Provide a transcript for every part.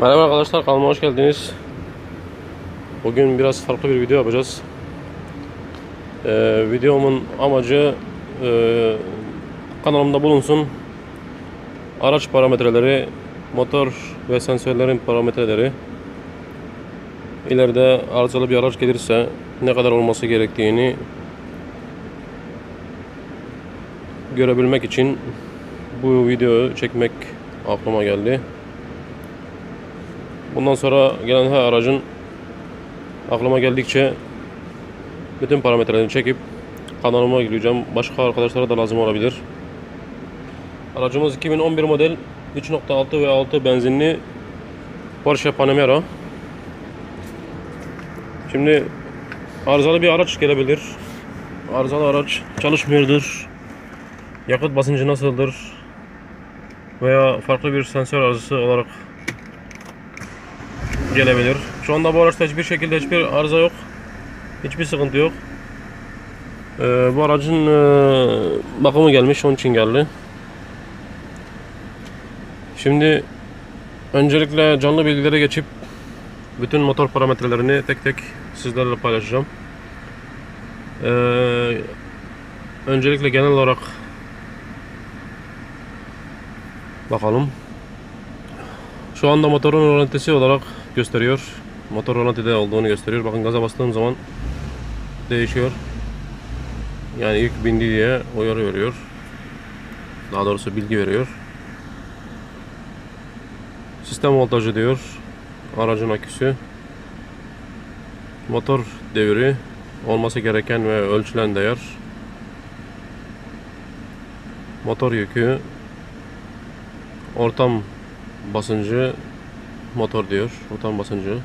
Merhaba arkadaşlar kanalıma hoş geldiniz. Bugün biraz farklı bir video yapacağız. Ee, videomun amacı e, kanalımda bulunsun. Araç parametreleri, motor ve sensörlerin parametreleri. İleride arızalı bir araç gelirse ne kadar olması gerektiğini görebilmek için bu videoyu çekmek aklıma geldi. Bundan sonra gelen her aracın aklıma geldikçe bütün parametrelerini çekip kanalıma gireceğim. Başka arkadaşlara da lazım olabilir. Aracımız 2011 model 3.6 ve 6 benzinli Porsche Panamera. Şimdi arızalı bir araç gelebilir. Arızalı araç çalışmıyordur. Yakıt basıncı nasıldır? Veya farklı bir sensör arızası olarak gelebilir. Şu anda bu araçta hiçbir şekilde hiçbir arıza yok. Hiçbir sıkıntı yok. Ee, bu aracın e, bakımı gelmiş onun için geldi. Şimdi öncelikle canlı bilgilere geçip bütün motor parametrelerini tek tek sizlerle paylaşacağım. Ee, öncelikle genel olarak bakalım. Şu anda motorun rolantisi olarak gösteriyor. Motor rolantide olduğunu gösteriyor. Bakın gaza bastığım zaman değişiyor. Yani ilk bindi diye uyarı veriyor. Daha doğrusu bilgi veriyor. Sistem voltajı diyor. Aracın aküsü. Motor devri. Olması gereken ve ölçülen değer. Motor yükü. Ortam basıncı motor diyor. Ortam basıncı.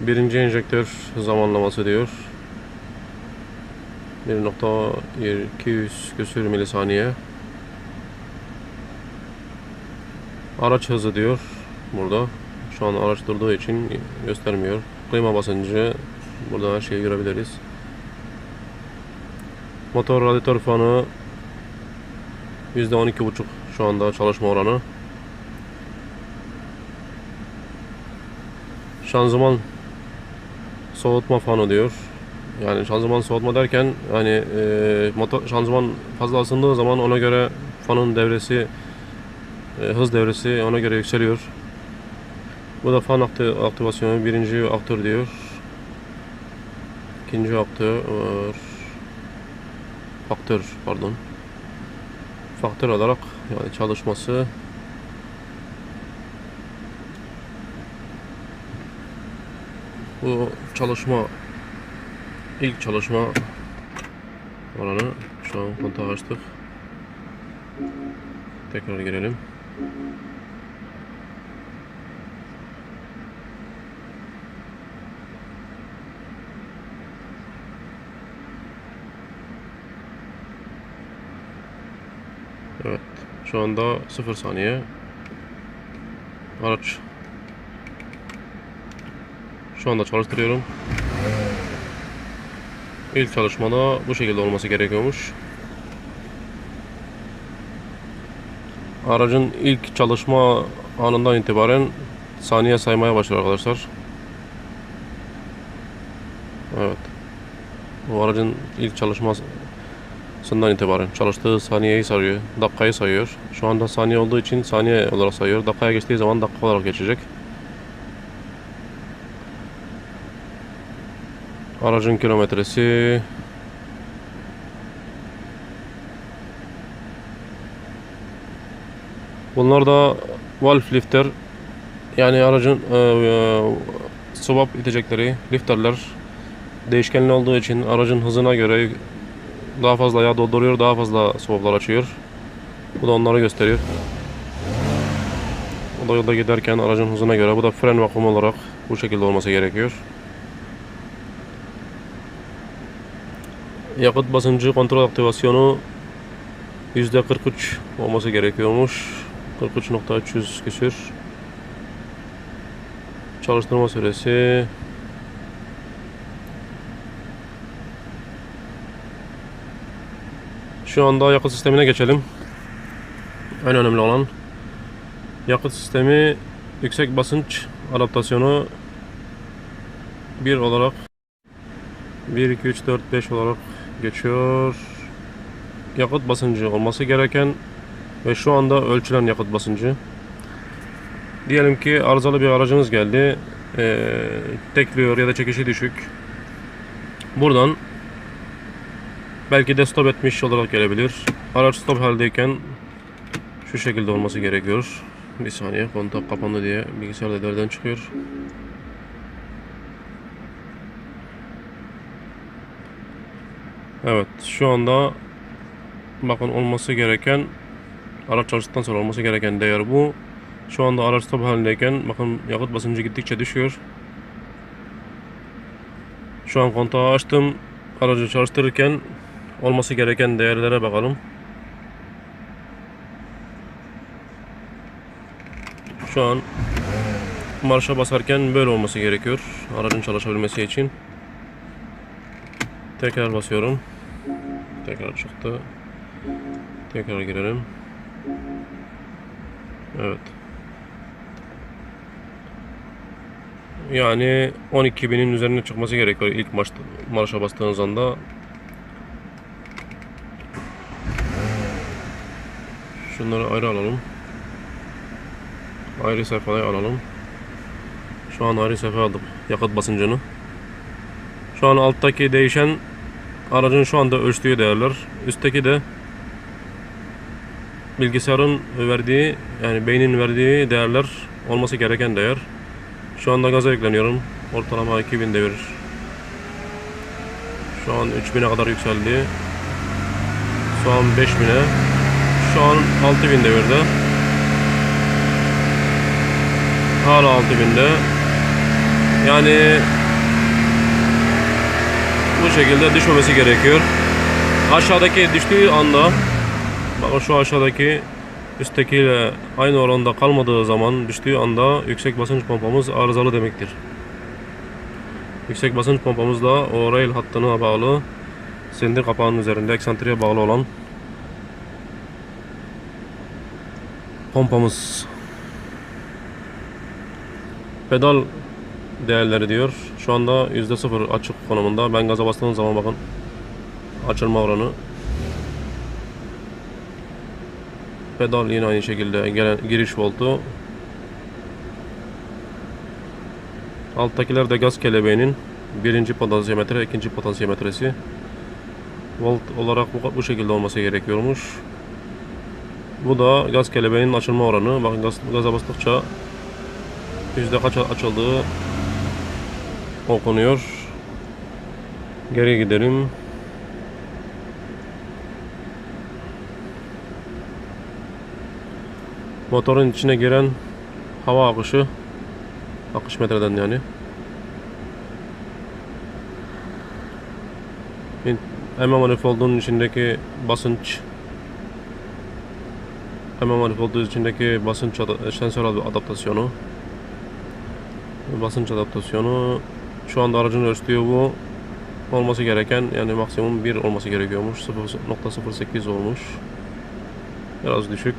Birinci enjektör zamanlaması diyor. 1.200 küsür milisaniye. Araç hızı diyor burada. Şu an araç durduğu için göstermiyor. Klima basıncı burada her şeyi görebiliriz. Motor radyatör fanı %12.5 şu anda çalışma oranı. Şanzıman soğutma fanı diyor. Yani şanzıman soğutma derken hani e, motor şanzıman fazla ısındığı zaman ona göre fanın devresi e, hız devresi ona göre yükseliyor. Bu da fan akti- aktivasyonu birinci aktör diyor. İkinci aktör faktör pardon faktör olarak yani çalışması bu çalışma ilk çalışma oranı şu an kontağı açtık tekrar girelim Evet. Şu anda 0 saniye. Araç şu anda çalıştırıyorum. İlk çalışmada bu şekilde olması gerekiyormuş. Aracın ilk çalışma anından itibaren saniye saymaya başlıyor arkadaşlar. Evet. Bu aracın ilk çalışmasından itibaren çalıştığı saniyeyi sayıyor, dakikayı sayıyor. Şu anda saniye olduğu için saniye olarak sayıyor. Dakikaya geçtiği zaman dakika olarak geçecek. Aracın kilometresi. Bunlar da valve lifter. Yani aracın e, e, swap itecekleri lifterler. Değişkenli olduğu için aracın hızına göre daha fazla yağ dolduruyor daha fazla swaplar açıyor. Bu da onları gösteriyor. Bu da yolda giderken aracın hızına göre bu da fren vakumu olarak bu şekilde olması gerekiyor Yakıt basıncı kontrol aktivasyonu %43 olması gerekiyormuş. 43.300 küsür. Çalıştırma süresi Şu anda yakıt sistemine geçelim. En önemli olan Yakıt sistemi yüksek basınç adaptasyonu 1 olarak 1, 2, 3, 4, 5 olarak geçiyor. Yakıt basıncı olması gereken ve şu anda ölçülen yakıt basıncı. Diyelim ki arızalı bir aracınız geldi. Ee, tekliyor ya da çekişi düşük. Buradan belki de stop etmiş olarak gelebilir. Araç stop haldeyken şu şekilde olması gerekiyor. Bir saniye kontak kapandı diye bilgisayar da çıkıyor. Evet şu anda bakın olması gereken araç çalıştıktan sonra olması gereken değer bu. Şu anda araç stop halindeyken bakın yakıt basıncı gittikçe düşüyor. Şu an kontağı açtım. Aracı çalıştırırken olması gereken değerlere bakalım. Şu an marşa basarken böyle olması gerekiyor. Aracın çalışabilmesi için. Tekrar basıyorum. Tekrar çıktı. Tekrar girelim. Evet. Yani 12 binin üzerine çıkması gerekiyor ilk maç, marşa bastığınız anda. Şunları ayrı alalım. Ayrı sayfaya alalım. Şu an ayrı sayfaya aldık yakıt basıncını. Şu an alttaki değişen aracın şu anda ölçtüğü değerler. Üstteki de bilgisayarın verdiği yani beynin verdiği değerler olması gereken değer. Şu anda gaza yükleniyorum. Ortalama 2000 devir. Şu an 3000'e kadar yükseldi. Şu an 5000'e. Şu an 6000 devirde. Hala 6000'de. Yani bu şekilde düşmemesi gerekiyor. Aşağıdaki düştüğü anda bakın şu aşağıdaki üsttekiyle aynı oranda kalmadığı zaman düştüğü anda yüksek basınç pompamız arızalı demektir. Yüksek basınç pompamız da o rail hattına bağlı silindir kapağının üzerinde eksantriye bağlı olan pompamız. Pedal değerleri diyor. Şu anda %0 açık konumunda. Ben gaza bastığım zaman bakın açılma oranı Pedal yine aynı şekilde gelen giriş voltu. Alttakiler de gaz kelebeğinin birinci potansiyometre, ikinci potansiyometresi. Volt olarak bu, bu şekilde olması gerekiyormuş. Bu da gaz kelebeğinin açılma oranı. Bakın gaz, gaza bastıkça yüzde kaç açıldığı okunuyor. Geri gidelim. Motorun içine giren hava akışı akış metreden yani. Hemen manifoldun içindeki basınç hemen manifoldu içindeki basınç sensör ad- adaptasyonu basınç adaptasyonu şu anda aracın ölçtüğü bu olması gereken yani maksimum 1 olması gerekiyormuş. 0.08 olmuş. Biraz düşük.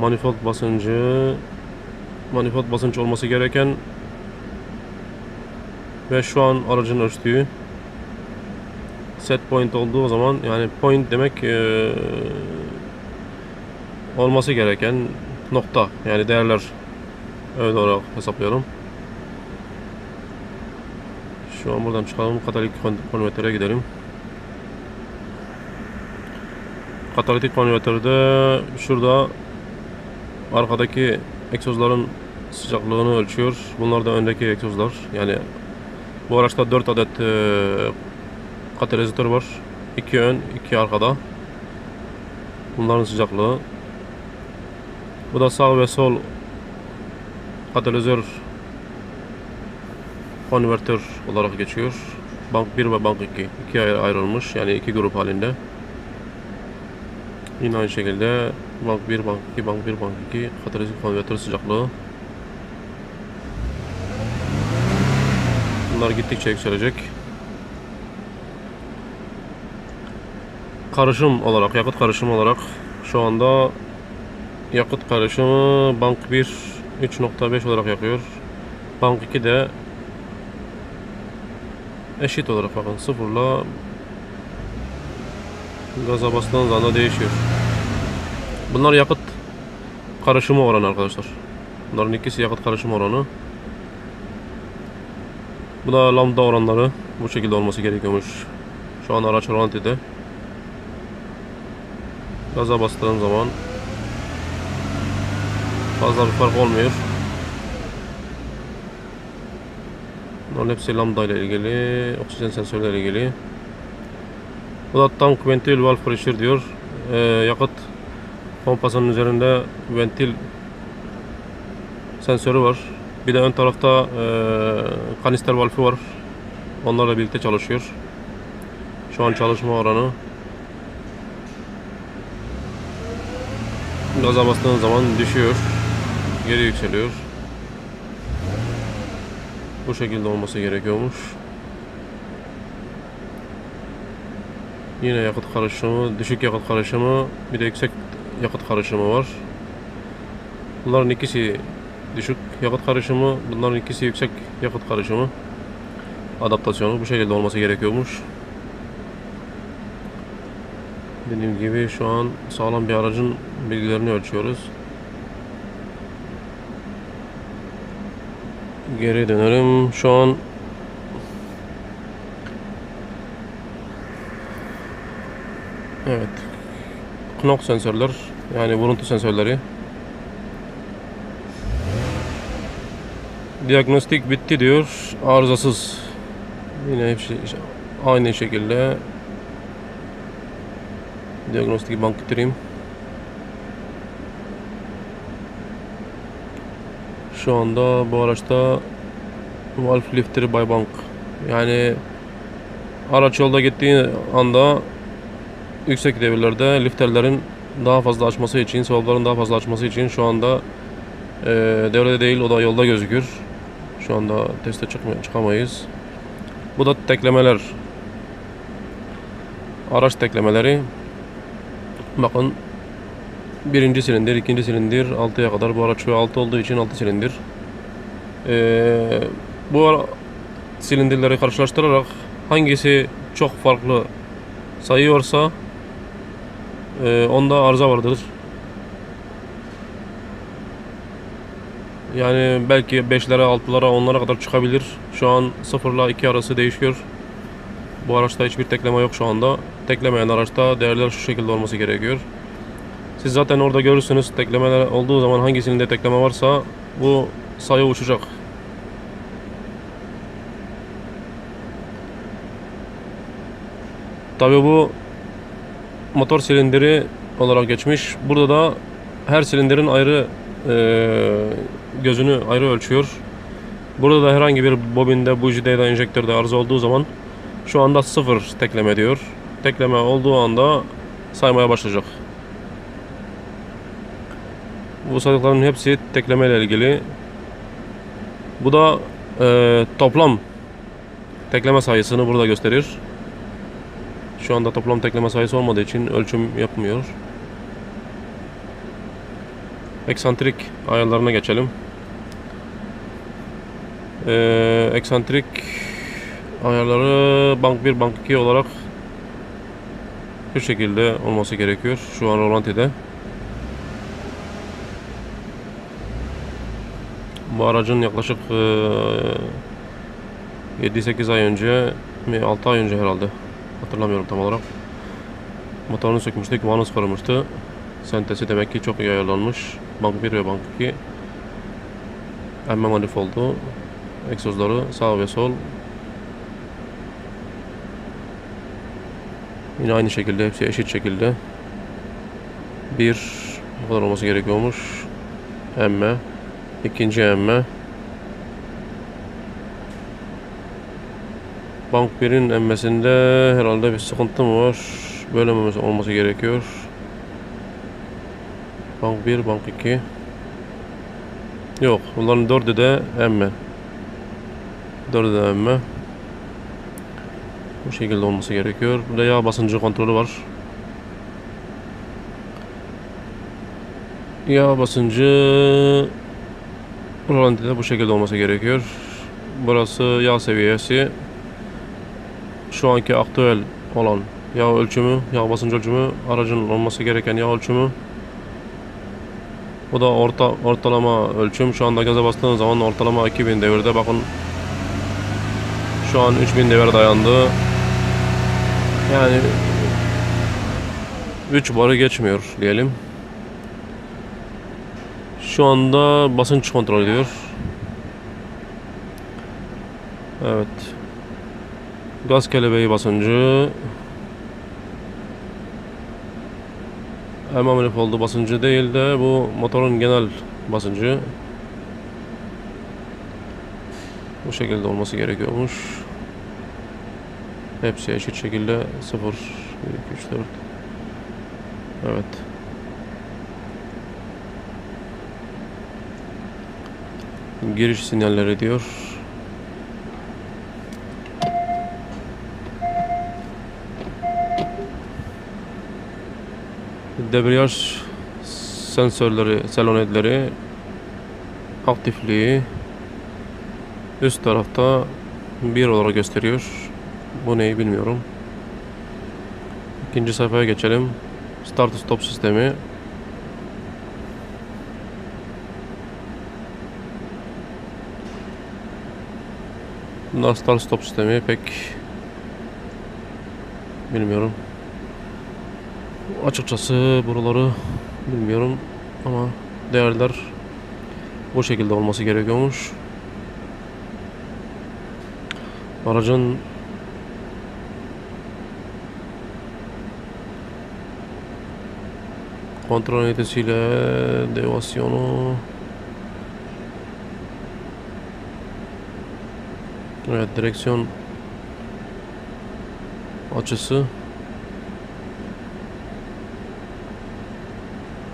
Manifold basıncı manifold basınç olması gereken ve şu an aracın ölçtüğü set point olduğu zaman yani point demek eee, olması gereken nokta. Yani değerler. Öyle olarak hesaplıyorum. Şu an buradan çıkalım katalitik kon- konvertöre gidelim. Katalitik konvertörde şurada arkadaki egzozların sıcaklığını ölçüyor. Bunlar da öndeki egzozlar. Yani bu araçta 4 adet e, katalizatör var. 2 ön, 2 arkada. Bunların sıcaklığı. Bu da sağ ve sol katalizör konvertör olarak geçiyor. Bank 1 ve bank 2. İkiye ayrılmış. Yani iki grup halinde. Yine aynı şekilde bank 1, bank 2, bank 1, bank 2 katalitik konvertör sıcaklığı. Bunlar gittikçe yükselecek. Karışım olarak, yakıt karışımı olarak şu anda yakıt karışımı bank 1 3.5 olarak yakıyor. Bank 2 de eşit olarak bakın sıfırla gaza bastığınız anda değişiyor. Bunlar yakıt karışımı oranı arkadaşlar. Bunların ikisi yakıt karışımı oranı. Bu da lambda oranları bu şekilde olması gerekiyormuş. Şu an araç rolantide. Gaza bastığım zaman fazla bir fark olmuyor. Bunların hepsi lambda ile ilgili, oksijen sensörü ile ilgili. Bu da tank ventil valve pressure diyor. Ee, yakıt pompasının üzerinde ventil sensörü var. Bir de ön tarafta e, kanister valfi var. Onlarla birlikte çalışıyor. Şu an çalışma oranı. Gaza bastığın zaman düşüyor. Geri yükseliyor. Bu şekilde olması gerekiyormuş. Yine yakıt karışımı, düşük yakıt karışımı, bir de yüksek yakıt karışımı var. Bunların ikisi düşük yakıt karışımı, bunların ikisi yüksek yakıt karışımı. Adaptasyonu bu şekilde olması gerekiyormuş. Dediğim gibi şu an sağlam bir aracın bilgilerini ölçüyoruz. Geri dönelim. Şu an Evet. Knock sensörler yani vuruntu sensörleri. Diagnostik bitti diyor. Arızasız. Yine hepsi aynı şekilde diagnostik bank bitireyim. Şu anda bu araçta valve lifter by bank. Yani araç yolda gittiği anda yüksek devirlerde lifterlerin daha fazla açması için, solların daha fazla açması için şu anda e, devrede değil o da yolda gözükür. Şu anda teste çıkma, çıkamayız. Bu da teklemeler. Araç teklemeleri. Bakın birinci silindir, ikinci silindir, 6'ya kadar. Bu araç şu 6 olduğu için 6 silindir. Ee, bu silindirleri karşılaştırarak hangisi çok farklı sayıyorsa e, onda arıza vardır. Yani belki 5'lere, 6'lara, 10'lara kadar çıkabilir. Şu an 0 ile 2 arası değişiyor. Bu araçta hiçbir tekleme yok şu anda. Teklemeyen araçta değerler şu şekilde olması gerekiyor. Siz zaten orada görürsünüz teklemeler olduğu zaman hangisinde tekleme varsa bu sayı uçacak. Tabi bu motor silindiri olarak geçmiş. Burada da her silindirin ayrı e, gözünü ayrı ölçüyor. Burada da herhangi bir bobinde, bujide ya da enjektörde arıza olduğu zaman şu anda sıfır tekleme diyor. Tekleme olduğu anda saymaya başlayacak. Bu saydıkların hepsi tekleme ile ilgili. Bu da e, toplam tekleme sayısını burada gösterir. Şu anda toplam tekleme sayısı olmadığı için ölçüm yapmıyor. Eksantrik ayarlarına geçelim. Ee, eksantrik ayarları bank 1, bank 2 olarak bu şekilde olması gerekiyor. Şu an rolantide. Bu aracın yaklaşık e, 7-8 ay önce mi 6 ay önce herhalde hatırlamıyorum tam olarak. Motorunu sökmüştük, vanus kırılmıştı. Sentesi demek ki çok iyi ayarlanmış. Bank 1 ve bank 2. Emme manifoldu. Egzozları sağ ve sol. Yine aynı şekilde hepsi eşit şekilde. Bir bu kadar olması gerekiyormuş. Emme. İkinci emme. Bank 1'in emmesinde herhalde bir sıkıntı mı var? Böyle mi olması gerekiyor? Bank 1, bank 2. Yok, bunların dördü de emme. Dördü de emme. Bu şekilde olması gerekiyor. Burada yağ basıncı kontrolü var. Yağ basıncı rolantide bu şekilde olması gerekiyor. Burası yağ seviyesi. Şu anki aktüel olan yağ ölçümü, yağ basıncı ölçümü, aracın olması gereken yağ ölçümü. Bu da orta ortalama ölçüm. Şu anda gaza bastığın zaman ortalama 2000 devirde. Bakın şu an 3000 devir dayandı. Yani 3 barı geçmiyor diyelim. Şu anda basınç kontrol ediyor. Evet. Gaz kelebeği basıncı. Ama manifoldu basıncı değil de bu motorun genel basıncı. Bu şekilde olması gerekiyormuş. Hepsi eşit şekilde 0, 1, 2, 3, 4. Evet. Giriş sinyalleri diyor. Debriyaj sensörleri, selonetleri aktifliği üst tarafta bir olarak gösteriyor. Bu neyi bilmiyorum. İkinci sayfaya geçelim. Start stop sistemi. Bunlar start stop sistemi pek bilmiyorum. Açıkçası buraları bilmiyorum ama değerler bu şekilde olması gerekiyormuş. Aracın kontrol ünitesiyle devasyonu Evet direksiyon açısı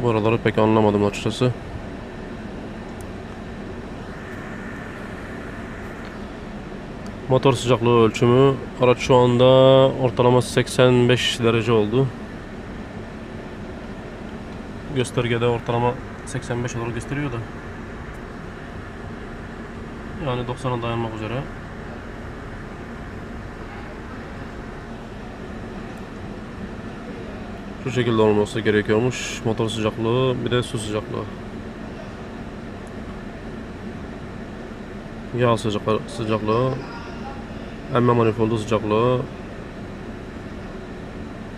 Buraları pek anlamadım açıkçası. Motor sıcaklığı ölçümü araç şu anda ortalama 85 derece oldu. Göstergede ortalama 85 olarak gösteriyor da. Yani 90'a dayanmak üzere. Şu şekilde olması gerekiyormuş. Motor sıcaklığı bir de su sıcaklığı. Yağ sıcaklığı, sıcaklığı. Emme manifoldu sıcaklığı.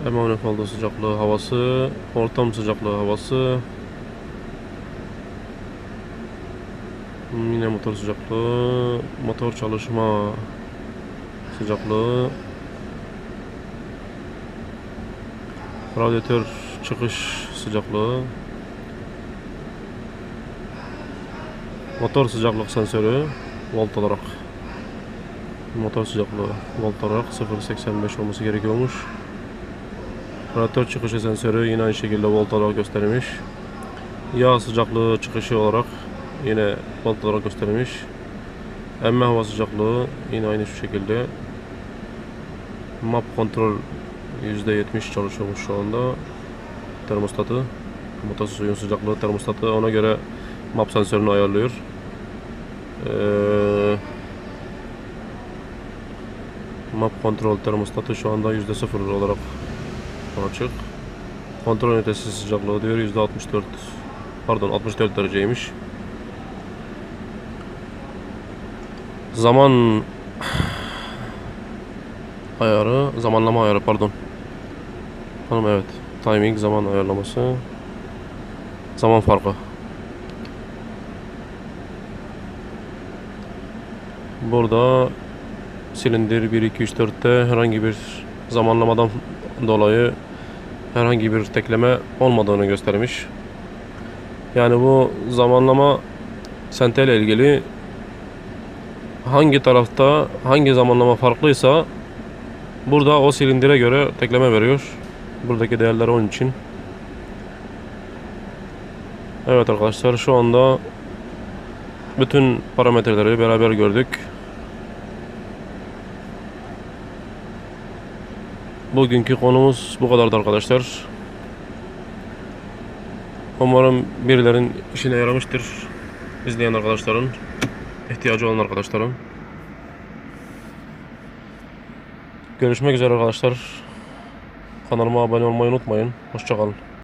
Emme manifoldu sıcaklığı havası. Ortam sıcaklığı havası. Yine motor sıcaklığı. Motor çalışma sıcaklığı. Radyatör çıkış sıcaklığı. Motor sıcaklık sensörü volt olarak. Motor sıcaklığı volt olarak 0.85 olması gerekiyormuş. Radyatör çıkışı sensörü yine aynı şekilde volt olarak göstermiş. Yağ sıcaklığı çıkışı olarak yine volt olarak göstermiş. Emme hava sıcaklığı yine aynı şu şekilde. Map kontrol %70 çalışıyormuş şu anda. Termostatı. Motor suyun sıcaklığı termostatı. Ona göre map sensörünü ayarlıyor. Ee, map kontrol termostatı şu anda %0 olarak açık. Kontrol ünitesi sıcaklığı diyor %64 pardon 64 dereceymiş. Zaman ayarı, zamanlama ayarı pardon. Tamam evet. Timing zaman ayarlaması. Zaman farkı. Burada silindir 1 2 3 4'te herhangi bir zamanlamadan dolayı herhangi bir tekleme olmadığını göstermiş. Yani bu zamanlama sente ile ilgili hangi tarafta hangi zamanlama farklıysa burada o silindire göre tekleme veriyor. Buradaki değerler onun için. Evet arkadaşlar şu anda bütün parametreleri beraber gördük. Bugünkü konumuz bu kadardı arkadaşlar. Umarım birilerin işine yaramıştır. İzleyen arkadaşların, ihtiyacı olan arkadaşların. Görüşmek üzere arkadaşlar. Kanalıma abone olmayı unutmayın. Hoşçakalın.